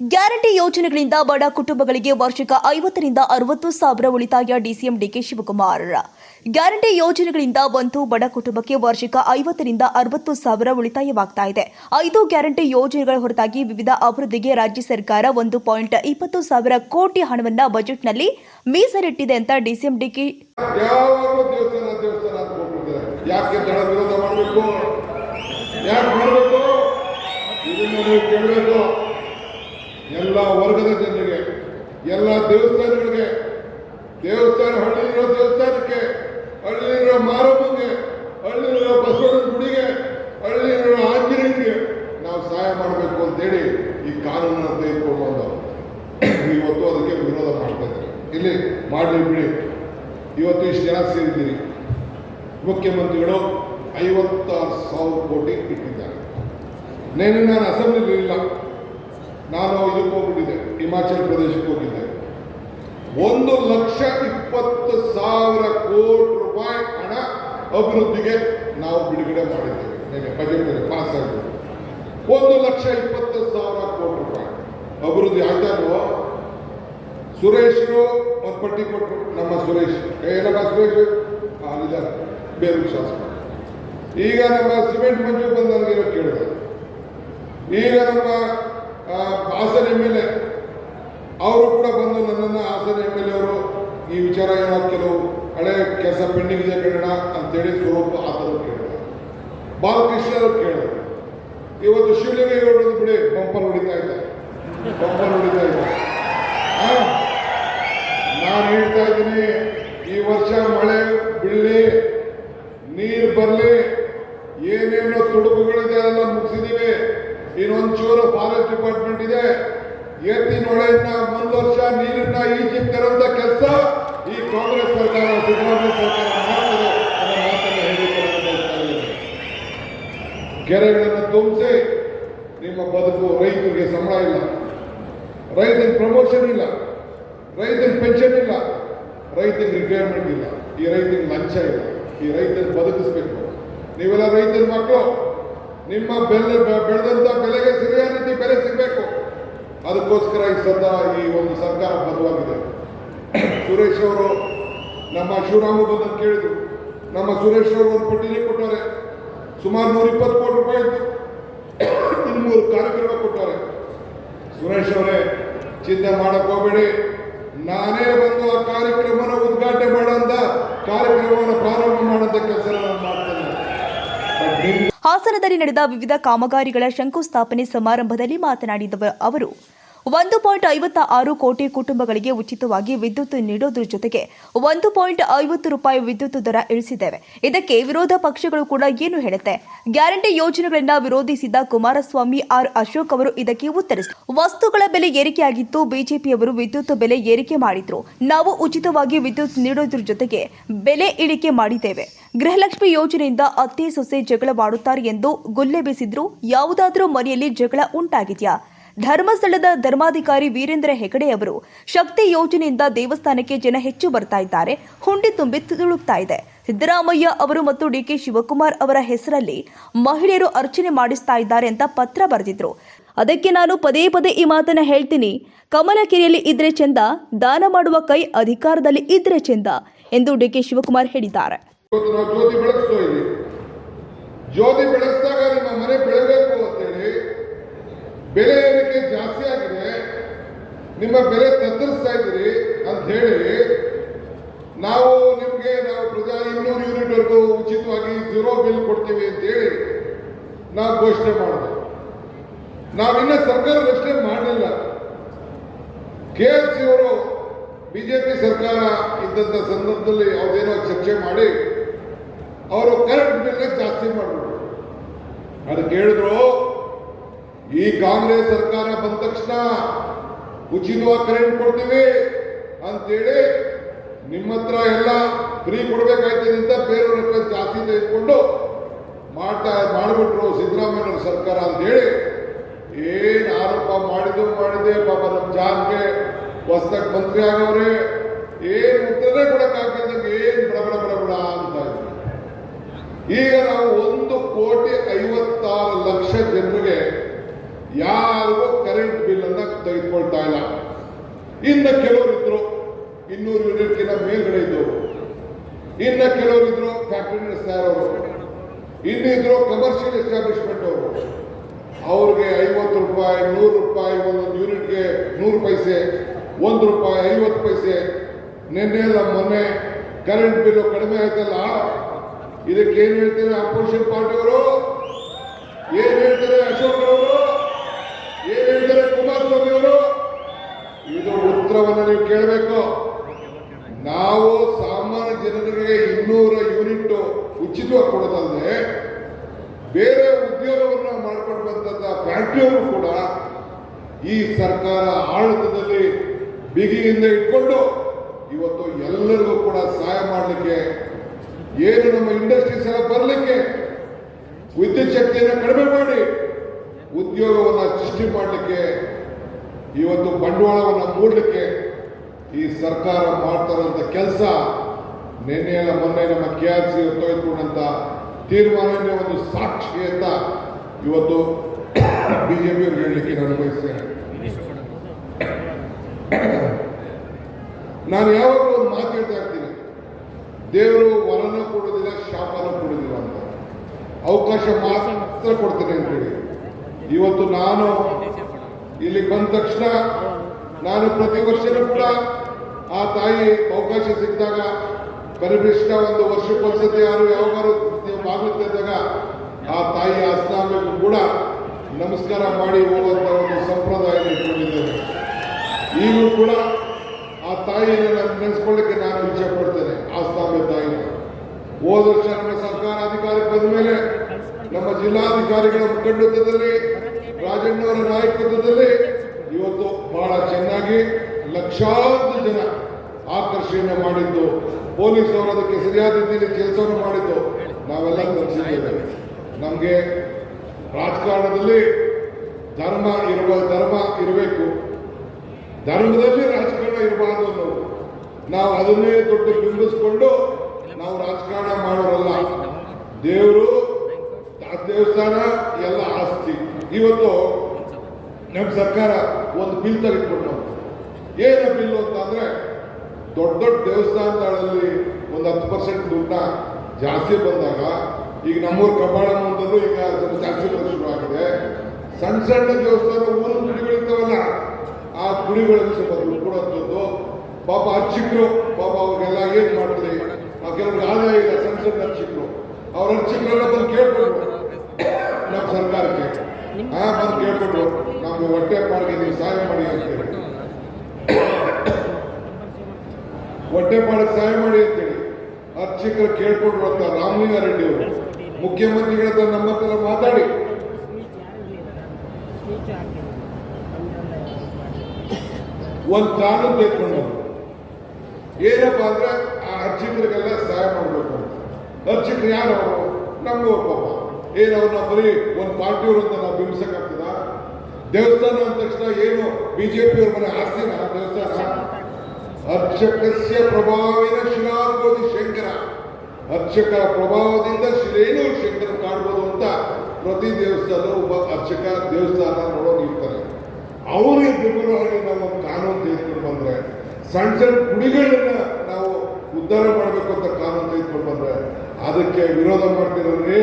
Guarantee ಯೋಜನೆಗಳಿಂದ ಬಡ ಕುಟುಂಬಗಳಿಗೆ ವಾರ್ಷಿಕ ಐವತ್ತರಿಂದ ಅರವತ್ತು ಸಾವಿರ ಉಳಿತಾಯ ಡಿಸಿಎಂ ಡಿಕೆ ಶಿವಕುಮಾರ್. ಗ್ಯಾರಂಟಿ ಯೋಜನೆಗಳಿಂದ ಒಂದು ಬಡ ಕುಟುಂಬಕ್ಕೆ ವಾರ್ಷಿಕ ಐವತ್ತರಿಂದ ಅರವತ್ತು ಸಾವಿರ ಉಳಿತಾಯವಾಗ್ತಾ ಇದೆ. ಐದು ಗ್ಯಾರಂಟಿ ಯೋಜನೆಗಳ ಹೊರತಾಗಿ ವಿವಿಧ ಅಭಿವೃದ್ಧಿಗೆ ರಾಜ್ಯ ಸರ್ಕಾರ ಒಂದು ಪಾಯಿಂಟ್ ಇಪ್ಪತ್ತು ಸಾವಿರ ಕೋಟಿ ಹಣವನ್ನು ಬಜೆಟ್ನಲ್ಲಿ ಮೀಸಲಿಟ್ಟಿದೆ ಅಂತ ಡಿಸಿಎಂ ಡಿಕೆ ಯಾಕೆ ಎಲ್ಲ ವರ್ಗದ ಜನರಿಗೆ, ಎಲ್ಲ ದೇವಸ್ಥಾನಗಳಿಗೆ, ದೇವಸ್ಥಾನ ಹಳ್ಳಿಯಲ್ಲಿರೋ ದೇವಸ್ಥಾನಕ್ಕೆ ಹಳ್ಳಿಯಲ್ಲಿರೋ ಮಾರಮ್ಮಗೆ ಹಳ್ಳಿಯಲ್ಲಿರೋ ಬಸವನ ಗುಡಿಗೆ ಹಳ್ಳಿಯಲ್ಲಿರೋ ಆಂಜನೇಯನಿಗೆ ನಾವು ಸಹಾಯ ಮಾಡಬೇಕು ಅಂತೇಳಿ ಈ ಕಾನೂನನ್ನು ತೆಗೆದುಕೊಂಡು ಬಂದವರು. ಇವತ್ತು ಅದಕ್ಕೆ ವಿರೋಧ ಮಾಡ್ತಾ ಇದ್ದಾರೆ. ಇಲ್ಲಿ ಮಾಡಲಿ ಬಿಡಿ. ಇವತ್ತು ಇಷ್ಟು ಜನ ಸೇರಿದ್ದೀರಿ. ಮುಖ್ಯಮಂತ್ರಿಗಳು ಐವತ್ತಾರು ಸಾವಿರ ಕೋಟಿ ಇಟ್ಟಿದ್ದಾರೆ. ನಾನು ಅಸೆಂಬ್ಲಿಲಿ ಇಲ್ಲ ನಾನು ಇದಕ್ಕೆ ಹೋಗ್ಬಿಟ್ಟಿದ್ದೆ. ಹಿಮಾಚಲ ಪ್ರದೇಶಕ್ಕೆ ಹೋಗಿದ್ದೆ. ಒಂದು ಲಕ್ಷ ಇಪ್ಪತ್ತು ಸಾವಿರ ಕೋಟಿ ರೂಪಾಯಿ ಹಣ ಅಭಿವೃದ್ಧಿಗೆ ನಾವು ಬಿಡುಗಡೆ ಮಾಡಿದ್ದೇವೆ ನೆನ್ನೆ ಬಜೆಟ್ ಪಾಸ್ ಆಗಿದೆ. ಒಂದು ಲಕ್ಷ ಇಪ್ಪತ್ತು ಸಾವಿರ ಕೋಟಿ ರೂಪಾಯಿ. ಅಭಿವೃದ್ಧಿ ಆಯ್ತಾ ಸುರೇಶ್ ಸುರೇಶ್ರು ಒಂದು ಪಟ್ಟಿ ಕೊಟ್ಟರು ನಮ್ಮ ಸುರೇಶ್. ಏನಪ್ಪ ಸುರೇಶ್? ಅಲ್ಲಿದ್ದಾರೆ ಬೇರೆ ಶಾಸಕ. ಈಗ ನಮ್ಮ ಸಿಮೆಂಟ್ ಮಂಜು ನನಗೆ ಕೇಳಿದೆ. ಈಗ ನಮ್ಮ ಹಾಸನ ಎಂ ಎಲ್ ಅವರು ಕೂಡ ಬಂದು ನನ್ನನ್ನು ಹಾಸನ ಎಂ ಎಲ್ ಎ ಅವರು ಈ ವಿಚಾರ ಏನೋ ಕೆಲವು ಹಳೆ ಕೆಲಸ ಪೆಂಡಿಂಗ್ ಇದೆ ಕೇಳೋಣ ಅಂತೇಳಿ ಸ್ವರೂಪ ಆತರು ಥರ ಬಾಲಕೃಷ್ಣರು ಕೇಳಿದ್ರು. ಇವತ್ತು ಶಿವಲಿಂಗೇಗೌಡರು ಬಿಡಿ, ಬಂಪರ್ ಹೊಡಿತಾ ಇದ್ದಾರೆ. ಬಂಪರ್ ಹೊಡಿತಾ ಇದ್ದಾರೆ? ನಾನು ಹೇಳ್ತಾ ಇದ್ದೀನಿ, ಈ ವರ್ಷ ಮಳೆ ಬೀಳಲಿ ನೀರು ಬರಲಿ, ಏನೇನೋ ತುಡುಕುಗಳಿದೆ ಎಲ್ಲ ಮುಗಿಸಿದೀವಿ. ಇನ್ನೊಂಚೂರು ಫಾರೆಸ್ಟ್ ಡಿಪಾರ್ಟ್ಮೆಂಟ್ ಇದೆ. ಏತಿ ಹೊಳೆಯನ್ನ ಮುಂದ್ ವರ್ಷ ನೀರನ್ನ ಈಜಿಪ್ಟ್ ತರುವಂತ ಕೆಲಸ ಈ ಕಾಂಗ್ರೆಸ್ ಸರ್ಕಾರ, ಸಿದ್ದರಾಮಯ್ಯ ಸರ್ಕಾರ ಮಾಡ್ತದೆ ಅನ್ನೋ ಮಾತನ್ನ ಹೇಳಿಕೊಳ್ಳಲು. ಕೆರೆಗಳನ್ನು ತುಂಬಿಸಿ ನಿಮ್ಮ ಬದುಕು ರೈತರಿಗೆ ಸಂಬಳ ಇಲ್ಲ. ರೈತನ ಪ್ರಮೋಷನ್ ಇಲ್ಲ. ರೈತನ ಪೆನ್ಷನ್ ಇಲ್ಲ. ರೈತರಿಗೆ ರಿಟೈರ್ಮೆಂಟ್ ಇಲ್ಲ. ಈ ರೈತನ ಲಂಚ ಇಲ್ಲ. ಈ ರೈತನ ಬದುಕಿಸ್ಬೇಕು. ನೀವೆಲ್ಲ ರೈತನ ಮಕ್ಕಳು ನಿಮ್ಮ ಬೆಲೆ ಬೆಳೆದಂತ ಬೆಲೆಗೆ ಸರಿಯಾದ ರೀತಿ ಬೆಲೆ ಸಿಗಬೇಕು. ಅದಕ್ಕೋಸ್ಕರ ಈ ಸದಾ ಈ ಒಂದು ಸರ್ಕಾರ ಬದಲಾಗಿದೆ ಸುರೇಶ್ ಅವರು ನಮ್ಮ ಶಿವರಾಮ ಬಂದು ಕೇಳಿದ್ರು. ನಮ್ಮ ಸುರೇಶ್ ಅವರು ಒಂದು ಪಟ್ಟಿನೇ ಕೊಟ್ಟವ್ರೆ. ಸುಮಾರು ನೂರ ಇಪ್ಪತ್ತು ಕೋಟಿ ರೂಪಾಯಿ ಇತ್ತು. ಇನ್ನೂರು ಕಾರ್ಯಕ್ರಮ ಕೊಟ್ಟವ್ರೆ. ಸುರೇಶ್ ಅವರೇ, ಚಿಂತೆ ಮಾಡಕ್ ಹೋಗಬೇಡಿ. ನಾನೇ ಬಂದು ಆ ಕಾರ್ಯಕ್ರಮನ ಉದ್ಘಾಟನೆ ಮಾಡೋಂಥ ಕಾರ್ಯಕ್ರಮವನ್ನು ಪ್ರಾರಂಭ ಮಾಡೋಂಥ ಕೆಲಸ ಹಾಸನದಲ್ಲಿ ನಡೆದ ವಿವಿಧ ಕಾಮಗಾರಿಗಳ ಶಂಕುಸ್ಥಾಪನೆ ಸಮಾರಂಭದಲ್ಲಿ ಮಾತನಾಡಿದ ಅವರು ಒಂದು ಪಾಯಿಂಟ್ ಐವತ್ತ ಆರು ಕೋಟಿ ಕುಟುಂಬಗಳಿಗೆ ಉಚಿತವಾಗಿ ವಿದ್ಯುತ್ ನೀಡೋದ್ರ ಜೊತೆಗೆ ಒಂದು ಪಾಯಿಂಟ್ ಐವತ್ತು ರೂಪಾಯಿ ವಿದ್ಯುತ್ ದರ ಇಳಿಸಿದ್ದೇವೆ. ಇದಕ್ಕೆ ವಿರೋಧ ಪಕ್ಷಗಳು ಕೂಡ ಏನು ಹೇಳುತ್ತೆ? ಗ್ಯಾರಂಟಿ ಯೋಜನೆಗಳನ್ನ ವಿರೋಧಿಸಿದ ಕುಮಾರಸ್ವಾಮಿ ಆರ್ ಅಶೋಕ್ ಅವರು ಇದಕ್ಕೆ ಉತ್ತರಿಸಿ ವಸ್ತುಗಳ ಬೆಲೆ ಏರಿಕೆಯಾಗಿತ್ತು. ಬಿಜೆಪಿಯವರು ವಿದ್ಯುತ್ ಬೆಲೆ ಏರಿಕೆ ಮಾಡಿದ್ರು. ನಾವು ಉಚಿತವಾಗಿ ವಿದ್ಯುತ್ ನೀಡೋದ್ರ ಜೊತೆಗೆ ಬೆಲೆ ಇಳಿಕೆ ಮಾಡಿದ್ದೇವೆ. ಗೃಹಲಕ್ಷ್ಮಿ ಯೋಜನೆಯಿಂದ ಅತ್ತೆ ಸೊಸೆ ಜಗಳವಾಡುತ್ತಾರೆ ಎಂದು ಗುಲ್ಲೆ ಬೀಸಿದ್ರು. ಯಾವುದಾದ್ರೂ ಮನೆಯಲ್ಲಿ ಜಗಳ ಉಂಟಾಗಿದೆಯಾ? ಧರ್ಮಸ್ಥಳದ ಧರ್ಮಾಧಿಕಾರಿ ವೀರೇಂದ್ರ ಹೆಗಡೆ ಅವರು ಶಕ್ತಿ ಯೋಜನೆಯಿಂದ ದೇವಸ್ಥಾನಕ್ಕೆ ಜನ ಹೆಚ್ಚು ಬರ್ತಾ ಇದ್ದಾರೆ. ಹುಂಡಿ ತುಂಬಿ ತುಳುಕ್ತಾ ಇದೆ. ಸಿದ್ದರಾಮಯ್ಯ ಅವರು ಮತ್ತು ಡಿಕೆ ಶಿವಕುಮಾರ್ ಅವರ ಹೆಸರಲ್ಲಿ ಮಹಿಳೆಯರು ಅರ್ಚನೆ ಮಾಡಿಸ್ತಾ ಇದ್ದಾರೆ ಅಂತ ಪತ್ರ ಬರೆದಿದ್ರು. ಅದಕ್ಕೆ ನಾನು ಪದೇ ಪದೇ ಈ ಮಾತನ್ನ ಹೇಳ್ತೀನಿ. ಕಮಲಕೆರೆಯಲ್ಲಿ ಇದ್ರೆ ಚಂದ, ದಾನ ಮಾಡುವ ಕೈ ಅಧಿಕಾರದಲ್ಲಿ ಇದ್ರೆ ಚಂದ ಎಂದು ಡಿಕೆ ಶಿವಕುಮಾರ್ ಹೇಳಿದ್ದಾರೆ. ಜ್ಯೋತಿ ಬೆಳೆಸಿದಾಗ ನಿಮ್ಮ ಮನೆ ಬೆಳಬೇಕು ಅಂತೇಳಿ ಬೆಲೆ ನಿಮ್ಮ ಬೆಲೆ ತತ್ತರಿಸ್ತಾ ಇದ್ದೀರಿ ಅಂತ ಹೇಳಿ, ನಾವು ನಿಮಗೆ ನಾವು ಪ್ರಜಾ ಇನ್ನೂರು ಯೂನಿಟ್ವರೆಗೂ ಉಚಿತವಾಗಿ ಜೀರೋ ಬಿಲ್ ಕೊಡ್ತೀವಿ ಅಂತ ಹೇಳಿ ನಾವು ಘೋಷಣೆ ಮಾಡಿದೆ ನಾವಿನ್ನ ಸರ್ಕಾರ ಘೋಷಣೆ ಮಾಡಲಿಲ್ಲ. ಕೆ ಎಲ್ ಸಿ ಅವರು ಬಿಜೆಪಿ ಸರ್ಕಾರ ಇದ್ದಂಥ ಸಂದರ್ಭದಲ್ಲಿ ಅವ್ರೇನೋ ಚರ್ಚೆ ಮಾಡಿ ಅವರು ಕರೆಂಟ್ ಬಿಲ್ ಜಾಸ್ತಿ ಮಾಡಿಬಿಟ್ರು. ಅದಕ್ಕೆ ಹೇಳಿದ್ರು, ಈ ಕಾಂಗ್ರೆಸ್ ಸರ್ಕಾರ ಬಂದ ತಕ್ಷಣ ಉಚಿತವಾಗಿ ಕರೆಂಟ್ ಕೊಡ್ತೀವಿ ಅಂತೇಳಿ ನಿಮ್ಮ ಹತ್ರ ಎಲ್ಲ ಫ್ರೀ ಕೊಡ್ಬೇಕಾಯ್ತದೆ ಅಂತ ಬೇರೆಯವ್ರ ಹತ್ರ ಜಾಸ್ತಿ ತೆಗೆದುಕೊಂಡು ಮಾಡ್ತಾ ಮಾಡಿಬಿಟ್ರು ಸಿದ್ದರಾಮಯ್ಯ ಸರ್ಕಾರ ಅಂತ ಹೇಳಿ ಏನು ಆರೋಪ ಮಾಡಿದ್ದು ಮಾಡಿದೆ ಪಾಪ ನಮ್ಮ ಜಾನ್ಗೆ ಹೊಸ್ದಾಗಿ ಮಂತ್ರಿ ಆಗವ್ರೆ ಏನು ಉತ್ತರನೇ ಕೊಡಕ್ಕಾಗ್ತದಂಗೆ ಏನು ಪ್ರಬಲ ಬಡ ಅಂತ. ಈಗ ನಾವು ಒಂದು ಕೋಟಿ ಐವತ್ತಾರು ಲಕ್ಷ ಜನರಿಗೆ ಯಾರಿಗೂ ಕರೆಂಟ್ ಬಿಲ್ ಅನ್ನ ತೆಗೆದುಕೊಳ್ತಾ ಇಲ್ಲ. ಇನ್ನು ಕೆಲವರು ಇದ್ರು, ಇನ್ನೂರು ಯೂನಿಟ್ಗಿಂತ ಮೇಲ್ಗಡೆ ಇದ್ದವರು ಇನ್ನ ಕೆಲವರು ಇದ್ರು ಫ್ಯಾಕ್ಟರಿ ನಡೆಸ್ತಾ ಇರೋರು ಇನ್ನಿದ್ರು ಕಮರ್ಷಿಯಲ್ ಎಸ್ಟಾಬ್ಲಿಷ್ಮೆಂಟ್ ಅವರು. ಅವ್ರಿಗೆ ಐವತ್ತು ರೂಪಾಯಿ, ನೂರು ರೂಪಾಯಿ ಒಂದೊಂದು ಯೂನಿಟ್ಗೆ ನೂರು ಪೈಸೆ, ಒಂದು ರೂಪಾಯಿ ಐವತ್ತು ಪೈಸೆ. ನಿನ್ನೆ ಮೊನ್ನೆ ಕರೆಂಟ್ ಬಿಲ್ ಕಡಿಮೆ ಆಯ್ತಲ್ಲ? ಇದಕ್ಕೆ ಏನು ಹೇಳ್ತಾರೆ ಅಪೋಸಿಷನ್ ಪಾರ್ಟಿಯವರು ಏನು ಹೇಳ್ತಾರೆ ಅಶೋಕ್ ಅವರು? ಉತ್ತರವನ್ನು ನೀವು ಕೇಳಬೇಕು. ನಾವು ಸಾಮಾನ್ಯ ಜನರಿಗೆ ಇನ್ನೂರ ಯೂನಿಟ್ ಉಚಿತವಾಗಿ ಕೊಡೋದಲ್ಲದೆ ಬೇರೆ ಉದ್ಯೋಗವನ್ನು ಮಾಡಿಕೊಂಡು ಬಂದಂತ ಫ್ಯಾಕ್ಟರಿಯವರು ಕೂಡ ಈ ಸರ್ಕಾರ ಆಡಳಿತದಲ್ಲಿ ಬಿಗಿಯಿಂದ ಇಟ್ಕೊಂಡು ಇವತ್ತು ಎಲ್ಲರಿಗೂ ಕೂಡ ಸಹಾಯ ಮಾಡಲಿಕ್ಕೆ, ಏನು ನಮ್ಮ ಇಂಡಸ್ಟ್ರೀಸ್ ಎಲ್ಲ ಬರಲಿಕ್ಕೆ ವಿದ್ಯುತ್ ಶಕ್ತಿಯನ್ನು ಕಡಿಮೆ ಮಾಡಿ ಉದ್ಯೋಗವನ್ನು ಸೃಷ್ಟಿ ಮಾಡಲಿಕ್ಕೆ ಇವತ್ತು ಬಂಡವಾಳವನ್ನು ಮೂಡಲಿಕ್ಕೆ ಈ ಸರ್ಕಾರ ಮಾಡ್ತಾರಂತ ಕೆಲಸ ನಿನ್ನೆ ಎಲ್ಲ ಮೊನ್ನೆ ನಮ್ಮ ಕೆ ಆರ್ ಸಿ ತೆಗೆದುಕೊಂಡಂತ ತೀರ್ಮಾನ ಒಂದು ಸಾಕ್ಷಿ ಅಂತ ಇವತ್ತು ಬಿಜೆಪಿಯವ್ರಿಗೆ ಹೇಳಲಿಕ್ಕೆ ನಾನು ಬಯಸ್ತೇನೆ. ನಾನು ಯಾವಾಗಲೂ ಒಂದು ಮಾತು ಹೇಳ್ತಾ ಇರ್ತೀನಿ. ದೇವರು ವರನ ಕೊಡೋದಿಲ್ಲ, ಶಾಪನ ಕೊಡೋದಿಲ್ಲ ಅಂತ. ಅವಕಾಶ ಮಾತ್ರ ಕೊಡ್ತೇನೆ ಅಂತೇಳಿ ಇವತ್ತು ನಾನು ಇಲ್ಲಿ ಬಂದ ತಕ್ಷಣ ನಾನು ಪ್ರತಿ ವರ್ಷನೂ ಕೂಡ ಆ ತಾಯಿ ಅವಕಾಶ ಸಿಕ್ಕಿದಾಗ ಕನಿಷ್ಠ ಒಂದು ವರ್ಷಕ್ಕೊಂದ್ಸತಿ ಯಾರು ಯಾವಾಗಾರು ನೀವು ಬಾಗಿಲಿದ್ದಾಗ ಆ ತಾಯಿ ಆಸ್ಥಾನಕ್ಕೂ ಕೂಡ ನಮಸ್ಕಾರ ಮಾಡಿ ಹೋಗುವಂತ ಒಂದು ಸಂಪ್ರದಾಯ ಇಟ್ಕೊಂಡಿದ್ದೇನೆ. ಈಗಲೂ ಕೂಡ ಆ ತಾಯಿಯನ್ನು ನಾನು ನೆನೆಸ್ಕೊಳ್ಳಿಕ್ಕೆ ನಾನು ಇಚ್ಛೆ ಪಡ್ತೇನೆ ಆಸ್ಥಾನ ತಾಯಿ ಹೋದ ವರ್ಷ ನಮ್ಮ ಸರ್ಕಾರ ಅಧಿಕಾರಕ್ಕೆ ಬಂದ ಮೇಲೆ ನಮ್ಮ ಜಿಲ್ಲಾಧಿಕಾರಿಗಳ ಮುಖಂಡತ್ವದಲ್ಲಿ ಪೊಲೀಸ್ ಅವರು ಅದಕ್ಕೆ ಸರಿಯಾದ ರೀತಿಯಲ್ಲಿ ಕೆಲಸವನ್ನು ಮಾಡಿದ್ದು, ನಾವೆಲ್ಲ ಗಮನಿಸಿದ್ದೇವೆ ನಮಗೆ ರಾಜಕಾರಣದಲ್ಲಿ ಧರ್ಮ ಇರುವ, ಧರ್ಮ ಇರಬೇಕು. ಧರ್ಮದಲ್ಲಿ ರಾಜಕಾರಣ ಇರಬಾರ್ದು ಅನ್ನೋದು. ನಾವು ಅದನ್ನೇ ದೊಡ್ಡ ಬಿಂಬಿಸ್ಕೊಂಡು ನಾವು ರಾಜಕಾರಣ ಮಾಡೋರಲ್ಲ. ದೇವರು ದೇವಸ್ಥಾನ, ಎಲ್ಲ ಆಸ್ತಿ. ಇವತ್ತು ನಮ್ಮ ಸರ್ಕಾರ ಒಂದು ಬಿಲ್ ತೆಗೆದುಕೊಂಡು ಏನು ಬಿಲ್ಲು ಅಂತ ಅಂದ್ರೆ ದೊಡ್ಡ ದೊಡ್ಡ ದೇವಸ್ಥಾನಗಳಲ್ಲಿ ಒಂದು ಹತ್ತು ಪರ್ಸೆಂಟ್ ದುಡ್ಡನ್ನ ಜಾಸ್ತಿ ಬಂದಾಗ ಈಗ ನಮ್ಮೂರು ಕಬ್ಬಾಳ ಅಂತಂದ್ರೆ ಈಗ ಸ್ವಲ್ಪ ಜಾಸ್ತಿ ಬರೋದು ಶುರು ಆಗಿದೆ. ಸಣ್ಣ ಸಣ್ಣ ದೇವಸ್ಥಾನ ಊರು ಗುಡಿಗಳಿರ್ತಾವಲ್ಲ ಆ ಗುಡಿಗಳಲ್ಲಿ ಸ್ವಲ್ಪ ದುಡ್ಡು ಕೊಡೋದ್ದು ಪಾಪ ಅರ್ಚಕರು, ಪಾಪ ಅವ್ರಿಗೆಲ್ಲ ಏನು ಮಾಡಿದ್ರಿ ಕೆಲವ್ರಿಗೆ ಆದಾಯ ಇಲ್ಲ, ಸಣ್ಣ ಸಣ್ಣ ಅರ್ಚಕರು. ಅವ್ರ ಅರ್ಚಕರೆಲ್ಲ ಬಂದು ಕೇಳ್ಕೊಂಡ್ರು ನಮ್ಮ ಸರ್ಕಾರಕ್ಕೆ. ಹಾ ಬಂದು ಕೇಳ್ಕೊಂಡ್ರು ನಮ್ಗೆ ಹೊಟ್ಟೆ ಪಾಡಿಗೆ ನೀವು ಸಹಾಯ ಮಾಡಿ ಅಂತೇಳಿ ಹೊಟ್ಟೆ ಪಾಡಕ್ಕೆ ಸಹಾಯ ಮಾಡಿ ಅಂತೇಳಿ ಅರ್ಚಕರು ಕೇಳ್ಕೊಂಡ್ರು ಅಂತ ರಾಮಲಿಂಗಾರೆಡ್ಡಿ ಅವರು. ಮುಖ್ಯಮಂತ್ರಿಗಳ ಹತ್ರ ನಮ್ಮ ಹತ್ರ ಮಾತಾಡಿ. ಒಂದು ಕಾನೂನು ತೆಗೆದುಕೊಂಡು ಏನಪ್ಪ ಅಂದ್ರೆ ಆ ಅರ್ಚಕರಿಗೆಲ್ಲ ಸಹಾಯ ಮಾಡಬೇಕು ಅಂತ. ಅರ್ಚಕರು ಯಾರು ನಮಗೂ ಪಾಪ. ಏನು ಅವ್ರನ್ನ ಬರೀ ಒಂದು ಪಾರ್ಟಿಯವರು ಅಂತ ನಾವು ಬಿಂಬಿಸಕ್ಕಾಗ್ತದ? ದೇವಸ್ಥಾನ ಅಂದ ತಕ್ಷಣ ಏನು ಬಿಜೆಪಿಯವ್ರ ಮನೆ ಆಸ್ತಿನ? ದೇವಸ್ಥಾನ? ಅರ್ಚಕಸ್ಯ ಪ್ರಭಾವಿನ ಶಿಲಾರ್ಬೋಧಿ ಶಂಕರ. ಅರ್ಚಕರ ಪ್ರಭಾವದಿಂದ ಶಿಲೇನು ಶಂಕರ ಕಾಣ್ಬೋದು ಅಂತ ಪ್ರತಿ ದೇವಸ್ಥಾನ ಒಬ್ಬ ಅರ್ಚಕ ದೇವಸ್ಥಾನ ನೋಡೋಕೆ ಇರ್ತಾರೆ. ಅವರಿಗೆ ಬೆಂಬಲವಾಗಿ ನಾವು ಕಾನೂನು ತೆಗೆದುಕೊಂಡು ಬಂದ್ರೆ ಸಣ್ಣ ಸಣ್ಣ ಗುಡಿಗಳನ್ನ ನಾವು ಉದ್ಧಾರ ಮಾಡಬೇಕು ಅಂತ ಕಾನೂನು ತೆಗೆದುಕೊಂಡು ಬಂದರೆ, ಅದಕ್ಕೆ ವಿರೋಧ ಮಾಡ್ತಿರೋದ್ರಿ